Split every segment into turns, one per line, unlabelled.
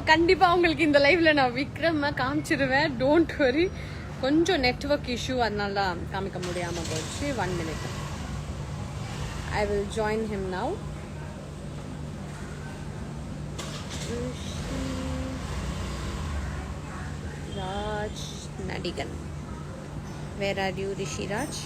கண்டிப்பா உங்களுக்கு இந்த லைவ்ல நான் விக்ரம் காமிச்சிருவேன். டோன்ட் வரி கொஞ்சம் நெட்வொர்க் இஷ்யூ அதனால காமிக்க முடியாம போச்சு. One minute I will join him now Raj Nadigan. Where are you Rishiraj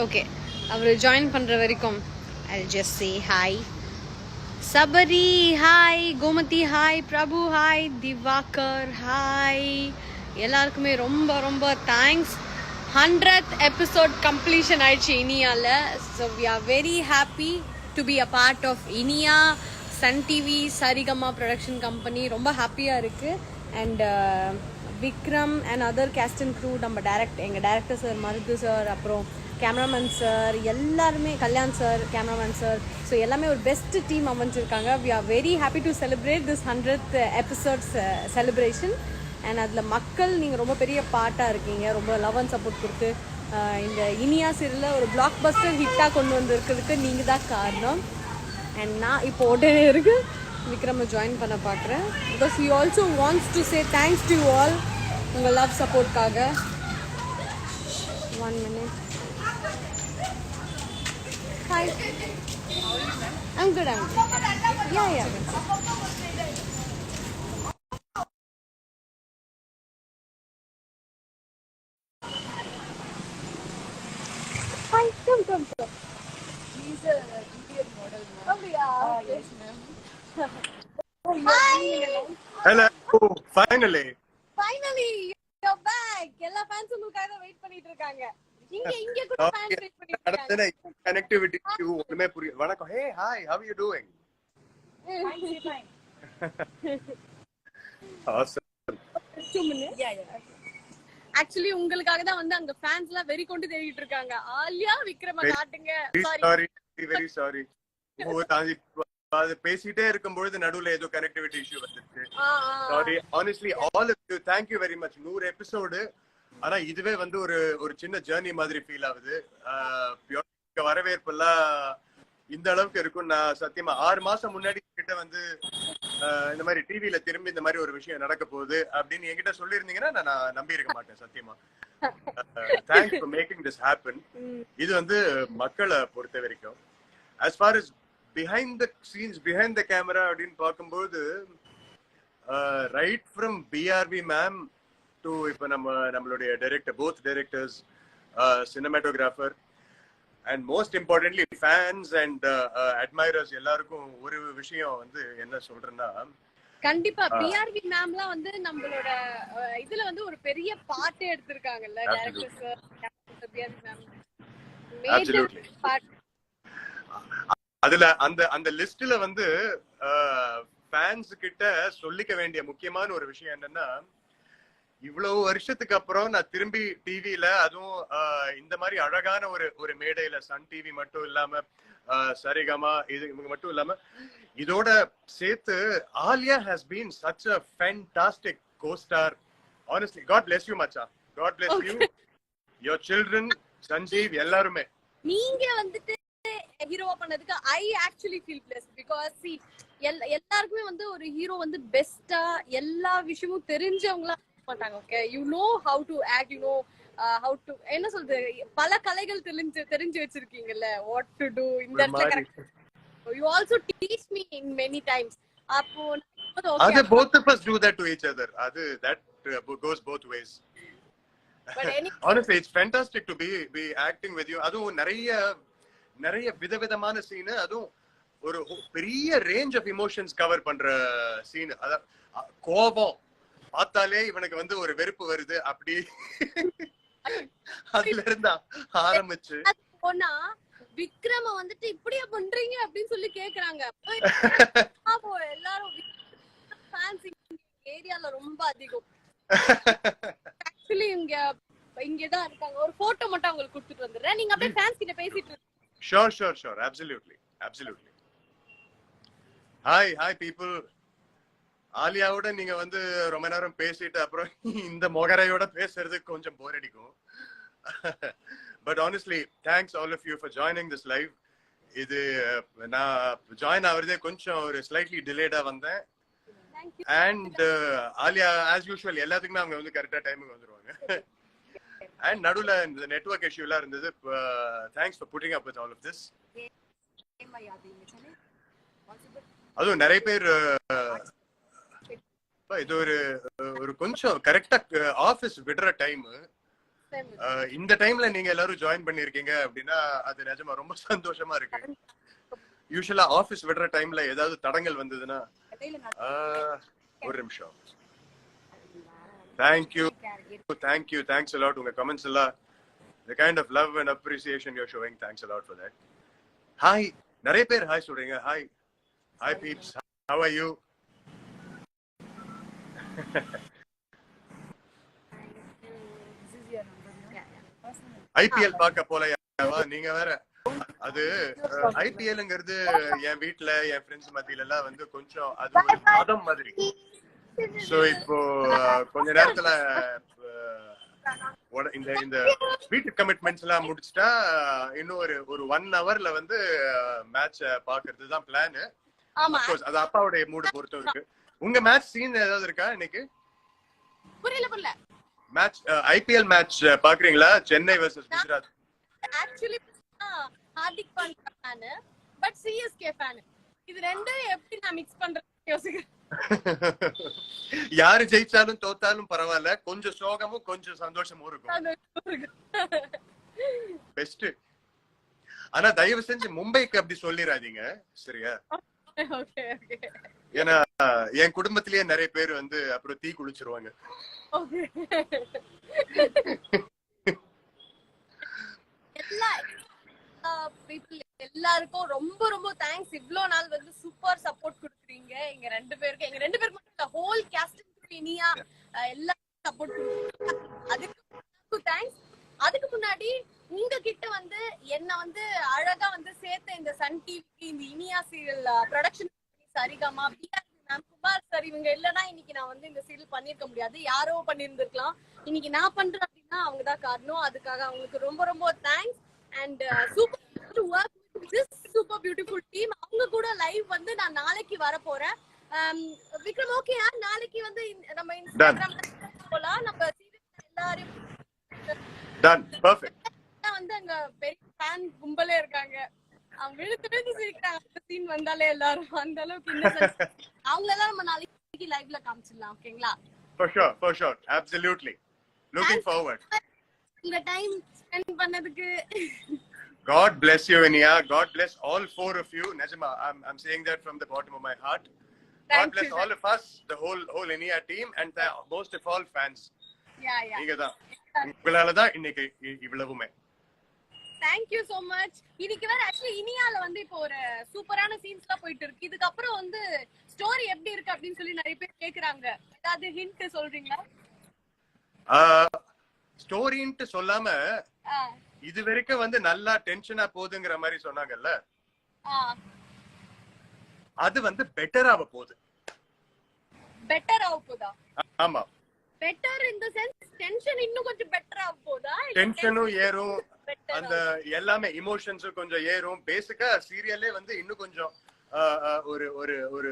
okay our join பண்ணுற வரைக்கும் I just say hi Sabari hi Gomathi hi Prabhu hi Diwakar hi எல்லாருக்குமே ரொம்ப ரொம்ப தேங்க்ஸ் ஹண்ட்ரட் எபிசோட் கம்ப்ளீஷன் ஆயிடுச்சு இனியாவில் so we are very happy to be a part of Iniya. Sun TV Saregama production company ரொம்ப ஹாப்பியாக இருக்குது and Vikram and other cast and crew நம்ம direct எங்கள் director sir Marudhu sir அப்புறம் cameraman sir எல்லாருமே Kalyan sir cameraman sir so எல்லாமே ஒரு best team அமைஞ்சிருக்காங்க. We are very happy to celebrate this hundred episodes celebration and அதில் மக்கள் நீங்கள் ரொம்ப பெரிய பார்ட்டாக இருக்கீங்க. ரொம்ப லவ் அண்ட் சப்போர்ட் கொடுத்து இந்த இனியா சீரியலில் ஒரு பிளாக் பஸ்டர் ஹிட்டாக கொண்டு வந்திருக்கிறதுக்கு நீங்கள் தான் காரணம். அண்ட் நான் இப்போ உடனே இருக்கு விக்ரமை ஜாயின் பண்ண பார்க்குறேன் because you also wants to say thanks to all உங்கள் love சப்போர்ட்காக one minute hi I'm good, I'm good. Yeah, yeah. Hi. Oh. Hi.
Hello, finally.
Finally, you're back. எல்லா fans உங்களுக்காக wait பண்ணிட்டு இருக்காங்க. இங்க இங்க கூட.
நடத்தின கனெக்டிவிட்டி ஒண்ணுமே புரியல. வணக்கம். Hey hi how you doing.
Actually, உங்களுக்காக தான் வந்து அங்க fans எல்லாம் வெறி கொண்டு தேடிட்டு இருக்காங்க. ஆலியா விக்ரம காட்டுங்க.
சாரி வெரி சாரி அது பேசிட்டே இருக்கும்பொழுது நடுவுல ஏதோ கனெக்டிவிட்டி இஷ்யூ வந்துருச்சு. Sorry honestly all of you thank you very much நூறு எபிசோடு ஆனா இதுவே வந்து ஒரு ஒரு சின்ன ஜேர்னி மாதிரி ஃபீல் ஆகுது. ஆஹ் pure வரவேற்பெல்லாம் இந்த அளவுக்கு இருக்கும். நான் சத்தியமா ஆறு மாசம் முன்னாடி கிட்ட வந்து இந்த மாதிரி டிவில திரும்பி இந்த மாதிரி ஒரு விஷயம் நடக்க போகுது அப்படின்னு என்கிட்ட சொல்லியிருந்தீங்கன்னா நான் நம்பி இருக்க மாட்டேன் சத்தியமா. Thanks for making this happen. இது வந்து மக்களை பொறுத்த வரைக்கும். As far as behind the scenes behind the camera அப்படின்னு பார்க்கும்போது right from PRB ma'am to இப்போ நம்ம நம்மளுடைய director both directors cinematographer and most importantly fans and admirers எல்லாருக்கும் ஒரு விஷயம் வந்து என்ன சொல்றேன்னா
கண்டிப்பா பிஆர்வி மேம்லாம் வந்து நம்மளோட இதுல வந்து ஒரு பெரிய பாட்டு எடுத்திருக்காங்கல்ல பிஆர்வி மேம் மேஜர். பார்ட்
அதுல அந்த அந்த லிஸ்ட்ல வந்து ஃபேன்ஸ் கிட்ட சொல்லிக்க வேண்டிய முக்கியமான ஒரு விஷயம் என்னன்னா இவ்வளவு வருஷத்துக்கு அப்புறம் நான் திரும்பி டிவில அதுவும் இந்த மாதிரி அழகான ஒரு ஒரு மேடையில சன் டிவி மட்டும் இல்லாம சரிகமா இது இவங்க மட்டும் இல்லாம இதோட சேர்த்து Aliya has been such a fantastic co-star honestly god bless you மச்சா god bless you your children Sanjeev எல்லாருமே.
நீங்க வந்துட்டு ஹீரோவா பண்ணதுக்கு I actually feel bless because C எல்லாருக்குமே வந்து ஒரு ஹீரோ வந்து பெஸ்டா எல்லா விஷயமும் தெரிஞ்சவங்களா மாட்டாங்க okay you know how to act you know how to என்ன சொல்றது? பல கலைகள் தெரிஞ்சு தெரிஞ்சு வச்சிருக்கீங்கல்ல வாட் டு டூ இந்த இடத்துல you also teach me in many times அப்போ
அது both of us do that to each other. அது that uh, goes both ways. Honestly it's fantastic to be be acting with you. அதுவும் நிறைய நிறைய விதவிதமான scene அதுவும் ஒரு பெரிய ரேஞ்ச் ஆஃப் இமோஷன்ஸ் கவர் பண்ற சீன் அத கோபம். பார்த்தாலே இவனுக்கு வந்து ஒரு வெறுப்பு வருது அப்படி. அதுல இருந்தா ஆரம்பிச்சு.
போனா விக்ரம வந்துட்டு இப்படியா பண்றீங்க அப்படின்னு சொல்லி கேக்குறாங்க. எல்லாரும் ஏரியால ரொம்ப அதிகம். ஆக்சுவலி இங்க இங்க தான் இருக்காங்க. ஒரு போட்டோ மட்டும் அவங்களுக்கு கொடுத்துட்டு வந்துடுறேன். நீங்க அப்படியே ஃபேன்ஸ் கிட்ட பேசிட்டு.
Sure sure sure absolutely absolutely hi hi people ஆலியாவோட நீங்க வந்து ரொம்ப நேரம் பேசிட்டு அப்புறம் இந்த மொகரையோட பேசுறது கொஞ்சம் போர் அடிக்கும். But honestly thanks all of you for joining this live இது நான் ஜாயின் ஆகுறதே கொஞ்சம் ஒரு ஸ்லைட்லி டிலேடா வந்தேன். அண்ட் ஆலியா ஆஸ் யூஷுவல் எல்லாத்துக்குமே அவங்க வந்து கரெக்டா டைமுக்கு வந்துருவாங்க. அண்ட் நடுவுல இந்த நெட்வொர்க் இஷ்யூலாம் இருந்தது. Thanks for putting up with all of this அதுவும் நிறைய பேர் இது ஒரு ஒரு கொஞ்சம் கரெக்டா ஆபீஸ் விடுற டைம். இந்த டைம்ல நீங்க எல்லாரும் ஜாயின் பண்ணிருக்கீங்க அப்படின்னா அது நிஜமா ரொம்ப சந்தோஷமா இருக்கு. யூஸ்வலா ஆபீஸ் விடுற டைம்ல ஏதாவது தடங்கள் வந்ததுன்னா ஒரு நிமிஷம். Thank you thank you thanks a lot உங்க கமெண்ட்ஸ் எல்லாம் kind of love and appreciation you're showing thanks a lot for that. Hi நிறைய பேர் ஹாய் சொல்றீங்க. Hi hi peeps how are you? IPL பார்க்க போலையாவா நீங்க வேற. அது ஐபிஎல்ங்கிறது என் வீட்ல என் ஃப்ரெண்ட்ஸ் மத்தியில எல்லாம் வந்து கொஞ்சம் அது ஒரு மதம் மாதிரி. சோ இப்போ கொஞ்ச நேரத்துல இந்த இந்த வீட்டு கமிட்மெண்ட்ஸ் எல்லாம் முடிச்சிட்டா இன்னும் ஒரு ஒரு ஒன் ஹவர்ல வந்து மேட்ச பாக்குறது தான் பிளான் அது அப்பாவுடைய மூடு பொறுத்தும் இருக்கு. உங்க மேட்ச் சீன் ஏதாவது இருக்கா இன்னைக்கு?
புரியல புரியல.
மேட்ச் ஐபிஎல் மேட்ச் பாக்குறீங்களா? Chennai versus Gujarat
actually Hardik Pandya fan but CSK fan இது ரெண்டும் எப்படி நான் மிக்ஸ் பண்றேன்னு யோசிக்கிறேன்.
யாரு ஜெயிச்சாலும் தோத்தாலும் பரவாயில்ல. கொஞ்சம் சோகமும் கொஞ்சம் சந்தோஷமும் இருக்கும். பெஸ்ட் ஆனா தயவு செஞ்சு மும்பைக்கு அப்படி சொல்லிடாதீங்க. சரியா? ஏன்னா என் குடும்பத்திலேயே நிறைய பேர் வந்து அப்புறம் தீ குளிச்சிருவாங்க
எல்லாருக்கும் ரொம்ப ரொம்ப தேங்க்ஸ் இவ்ளோ நாள் வந்து சூப்பர் சப்போர்ட் கொடுக்குறீங்க. எங்க ரெண்டு பேருக்கு எங்க ரெண்டு பேருக்கு மட்டும் இல்ல ஹோல் கேஸ்ட் இனியா எல்லா சப்போர்ட் அதுக்கு தேங்க்ஸ் அதுக்கு முன்னாடி உங்ககிட்ட வந்து என்ன வந்து அழகா வந்து சேர்த்த இந்த சன் டிவி இந்த Iniya serial production Saregama PR ma'am Kumar sir இவங்க இல்லனா இன்னைக்கு நான் வந்து இந்த சீரியல் பண்ணிருக்க முடியாது. யாரோ பண்ணியிருந்திருக்கலாம். இன்னைக்கு நான் பண்றேன் அப்படின்னா அவங்க தான் காரணம். அதுக்காக அவங்களுக்கு ரொம்ப ரொம்ப thanks and super work super beautiful team அவங்க கூட லைவ் வந்து நான் நாளைக்கு வர போறேன் விக்ரம் ஓகே நாளைக்கு வந்து நம்ம இன்ஸ்டாகிராம் போலாம். நம்ம எல்லாரையும்
டன் பர்ஃபெக்ட்
வந்து அங்க பெரிய ஃபேன் கும்பலே இருக்காங்க. அவங்க விழுத்து விழுத்து சிரிக்கிறாங்க. வந்தாலே எல்லாரும் அந்த அளவுக்கு innocent. அவங்களெல்லாம் நம்ம நாளைக்கு லைவ்ல காமிச்சிடலாம் ஓகேங்களா
for sure for sure absolutely looking forward
உங்க டைம் ஸ்பெண்ட் பண்ணதுக்கு
god bless you Inia god bless all four of you najma i'm i'm saying that from the bottom of my heart god
Thank
bless
you.
all of us the whole whole Inia team and the, most of all fans நீங்க தான் உங்களால தான் இன்னைக்கு இவ்வளவுமே
thank you so much இன்னைக்கு வேற actually இனியால வந்து இப்போ ஒரு சூப்பரான சீன்ஸ்லாம் போயிட்டு இருக்கு. இதுக்கப்புறம் வந்து ஸ்டோரி எப்படி இருக்கு அப்படின்னு சொல்லி நிறைய பேர் கேக்குறாங்க. ஏதாவது ஹிண்ட் சொல்றீங்களா?
ஸ்டோரின்ட்டு சொல்லாம இது வரைக்கும் வந்து நல்லா டென்ஷனா போகுதுங்கிற மாதிரி சொன்னாங்கல்ல? அது வந்து பெட்டராக போகுது.
பெட்டர் ஆக போதா?
ஆமா.
பெட்டர் இந்த சென்ஸ் டென்ஷன் இன்னும் கொஞ்சம் பெட்டர் போதா?
டென்ஷனும் ஏறும். அந்த எல்லாமே இமோஷன்ஸும் கொஞ்சம் ஏறும். பேசிக்கா சீரியல்லே வந்து இன்னும் கொஞ்சம் ஒரு ஒரு ஒரு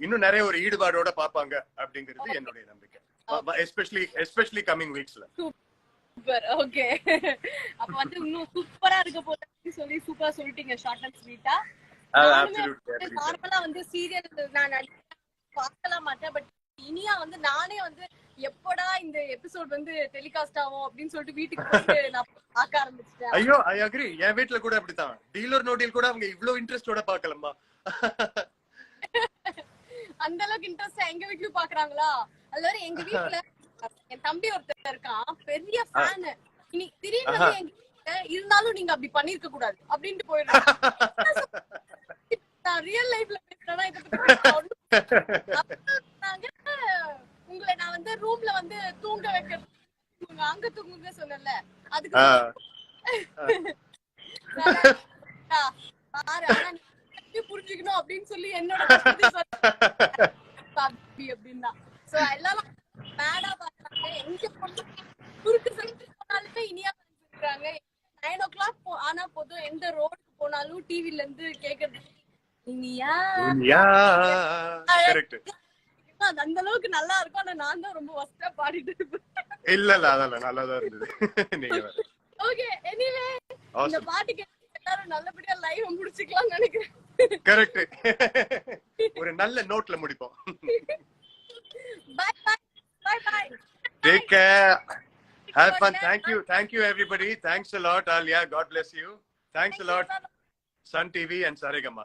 இன்னும் நிறைய ஒரு ஈடுபாடோட பாப்பாங்க அப்படிங்கிறது என்னுடைய நம்பிக்கை. எஸ்பெஷலி எஸ்பெஷலி கம்மிங் வீக்ஸ்ல
சூப்பர் ஓகே அப்ப வந்து இன்னும் சூப்பரா இருக்க போகுது சொல்லி சூப்பரா சொல்லிட்டீங்க ஷார்ட் அண்ட் ஸ்வீட்டா நார்மலா வந்து சீரியல் நான் பார்க்கலாம் மாட்டேன் பட் இனியா வந்து நானே வந்து எப்படா இந்த எபிசோட் வந்து டெலிகாஸ்ட் ஆகும் அப்படின்னு சொல்லிட்டு வீட்டுக்கு போயிட்டு நான் பார்க்க ஆரம்பிச்சிட்டேன்.
ஐயோ ஐ அக்ரி என் வீட்ல கூட அப்படித்தான். டீலர் நோ டீல் கூட அவங்க இவ்ளோ இன்ட்ரெஸ்டோட பார்க்கலம்மா
அந்த அளவுக்கு இன்ட்ரெஸ்டா எங்க வீட்லயும் பாக்குறாங்களா அதுவரை எங்க வீட்ல என் தம்பி ஒருத்தர் இருக்கான். பெரிய ஃபேன் இன்னைக்கு திடீர்னு இருந்தாலும் நீங்க அப்படி பண்ணிருக்க கூடாது. அப்படின்ட்டு போயிடுறாங்க நான் ரியல் லைஃப்ல பேசுறேன்னா இத பத்தி பேசுறேன். அப்புறம் சொன்னாங்க, உங்களை நான் வந்து ரூம்ல வந்து தூங்க வைக்கிறது தூங்குங்க அங்க தூங்குங்க சொன்னல அதுக்கு
ஆ.
ஆ, பாரு ஆனா நீ எப்படி புரிஞ்சுக்கணும் அப்படின்னு சொல்லி என்னோட அப்படின்னா. சோ எல்லாரும் மேடா பாக்குறாங்க எங்க போனாலும் குறுக்கு சைடு போனாலுமே இனியா இருக்காங்க நைன் ஓ கிளாக் ஆனா போதும். எந்த ரோடுக்கு போனாலும் டிவில இருந்து கேக்குறது இனியா. அந்த அளவுக்கு நல்லா இருக்கும். ஆனா நான் தான் ரொம்ப வஸ்டா பாடிட்டு இருப்பேன்.
இல்ல இல்ல அதெல்லாம் நல்லா தான் இருந்தது. நீங்க
இந்த எல்லாரும் நல்லபடியா லைவ் முடிச்சுக்கலாம் நினைக்கிறேன்.
கரெக்ட் ஒரு நல்ல நோட்ல முடிப்போம்.
Bye bye bye bye
take care have fun thank you thank you everybody thanks a lot Aliya god bless you. Thanks a lot. Sun TV and Saregama